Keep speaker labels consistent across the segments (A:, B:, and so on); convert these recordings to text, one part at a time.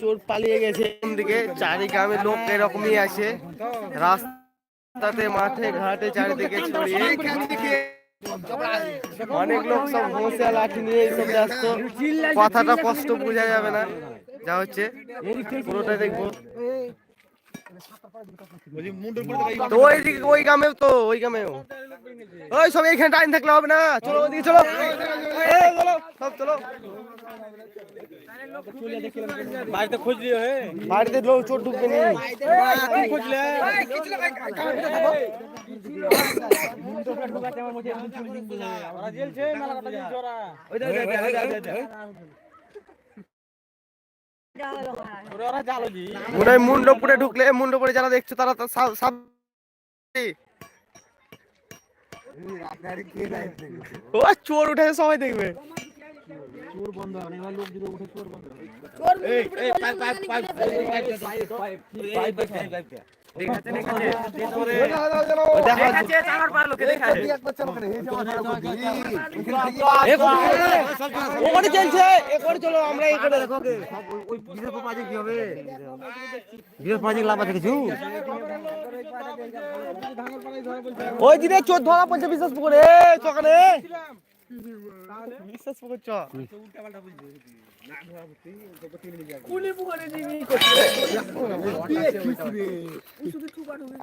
A: চোর পালিয়ে গেছে। দিকে চারি গ্রামের লোক এরকমই আছে। রাস্তাতে, মাঠে, ঘাটে চারিদিকে ছড়িয়ে অনেক লোক সব হোসে লাঠি নিয়ে এইসব ব্যস্ত। কথাটা কষ্ট বোঝা যাবে না। যা হচ্ছে পুরোটা দেখব। তো ওই দিকে ওই গ্রামেও তো ওই গ্রামেও ওই সব এইখানে টাইম থাকলে হবে না চলো ওদিকে চলো চলো সব চলো
B: বাড়িতে খোঁজ হে
A: বাড়িতে লোক চোর ঢুকবে নি
B: খুঁজলে ওরা জেলছে মেলা কথা জেলছে ওরা ওই দেখ দেখ দেখ দেখ দেখ ওরা জালো জি
A: মনে হয় মুন্ডপুরে ঢুকলে যারা দেখছ তারা সাব ও চোর উঠে সবাই দেখবে
B: চোর বন্ধ হবে লোক যদি উঠে চোর বন্ধ হবে
A: এই এই পাইপ পাইপ পাইপ দেখাচ্ছে
B: আমার পার ওই
A: দিনে চোর ধরা পড়ছে বিশ্বাস পুকুরে চকানে। বিশ্বাস পুকুর চ।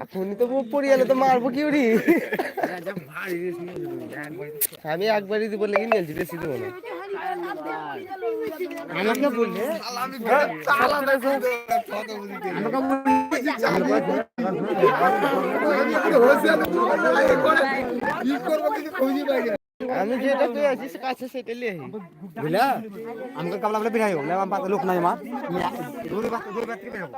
A: এখনই তো পড়ি তো মারবো কি উড়ি আমি একবারই দিব লেগে বেশি দিব না
B: আমাকে বললে
A: আমি যেটা পেয়ে আছি সে কাছে সেটা লিয়ে।
B: বুঝলা? আমাকে কাবলা বলে বিরাই হোক আমার পাতে লোক নাই মা। দূরে বাত দূরে বাত কি হোক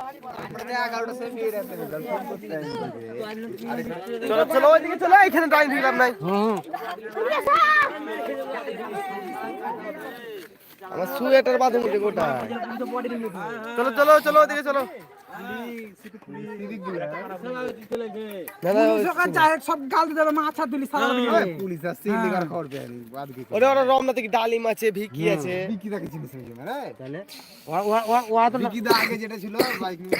A: চলো চলো ওইদিকে চলো এখানে টাইম দিলাম নাই আমার সোয়েটার বাঁধে মুখে গোটা চলো চলো চলো ওদিকে চলো। রমনা থেকে ডালিম আছে ভিকি আছে
B: চিনিস আগে যেটা ছিল বাইক নিয়ে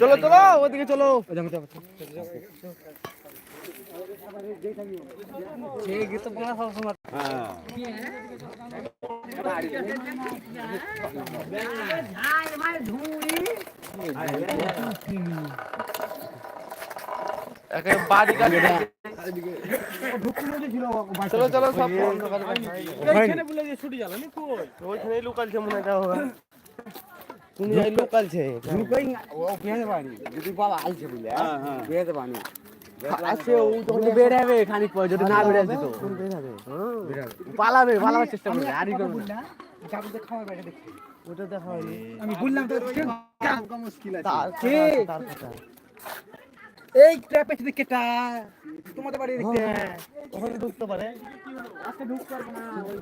A: চলো চলো ওদিকে চলো চলো চলো সব অন্ধকার
B: এইখানে বলে যে ছুটি গেল নি কই
A: ওইখানে লোকাল ছে মনে হয় হবে তুমি যাই লোকাল ছে
B: কই ও পেয়ে পানি যদি বাবা আইছে বলে হ্যাঁ পেয়ে পানি
A: আছে ও তখন
B: কিন্তু বেড়াবে খানিক পর যদি না বেড়াবে তো পালাবে পালাবার চেষ্টা করবে আরই করবে না।
A: ওটা দেখা হয়নি
C: আমি বললাম তো
B: মুশকিল
A: তার
C: কে? এই ট্র্যাপের দিকে কেটা তোমাদের বাড়ি দেখতে
A: ওখানে ঢুকতে পারে।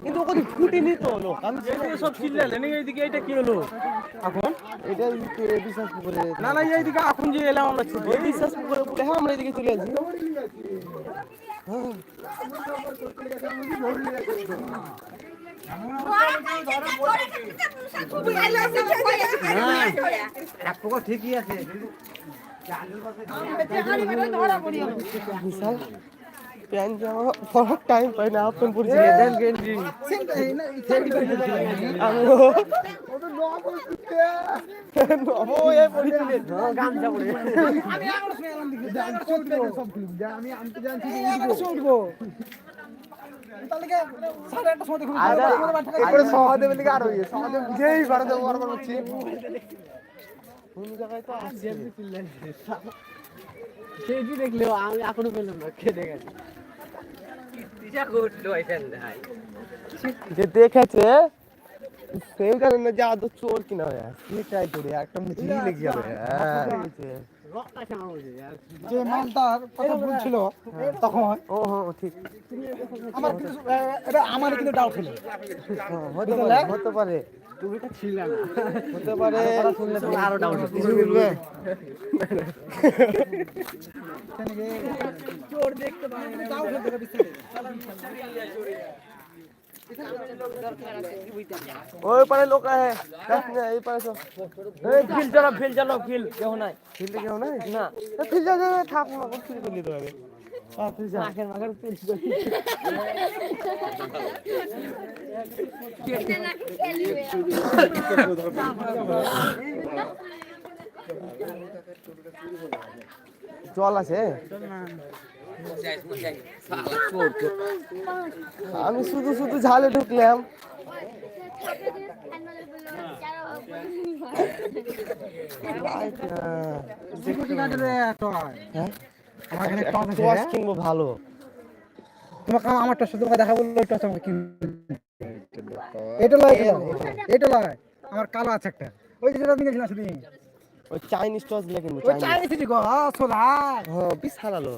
A: কিন্তু ওখানে ফুটিনি তো লোক। আমি
B: সব চিল্লালেন এইদিকে এটা কি হলো এখন?
A: এটা বিশ্বাস করে
B: না না এইদিকে এখন যে এলাম আমরা ছুটি।
A: বিশ্বাস করে বলে হ্যাঁ আমরা এদিকে চলে আসি।
B: ঠিকই আছে।
A: বিশাল। জামা পরার টাইম পাই না আপন পড়ছি দেন গেঞ্জি। আমিও নবো এ পড়েছিলেন গামছা পড়ে
C: আমি
A: পারে
B: সেই কি দেখলেও আমি এখনও পেলাম না খেতে গেছে
A: যে দেখেছে? সেই কারণে যে আদৌ চোর কিনা হয়ে
B: সেটাই তো রে একটা মিছিল লেগে যাবে হ্যাঁ
C: যে মালটার কথা বলছিল তখন
A: ও হ্যাঁ ঠিক
C: আমার কিন্তু এটা আমার কিন্তু ডাউট হলো
A: হ্যাঁ, হতে পারে হতে পারে তুমি তো ছিল না হতে পারে শুনলে তুমি আরও ডাউট কিছু বলবে
C: ডাউট হলো এটা বিস্তারিত।
A: ওই পারে লোক আছে এই পারে সব। এই ফিল চালাও ফিল চালাও ফিল। কেউ নাই। ফিল্ডে কেউ নাই? না। ফিল চালাও থাক না ফিল করলি তো আগে ফিল চালা মাখের মাখের ফিল জল আছে? আমি শুধু শুধু ঝালে ঢুকলাম।
C: হয়।
A: কিনবো ভালো
C: তোমাকে আমার টস তোমাকে দেখা বলল টস আমাকে কিনতে। এটা লয় এটা লয়, আমার কালো আছে একটা। ওই যেটা সেদিন
A: ওই চাইনিজ টস কিনবো
C: ওই
A: চাইনিজ
C: চাইনিজ গো আসল হ্যাঁ
A: হ্যাঁ বিশ হারালো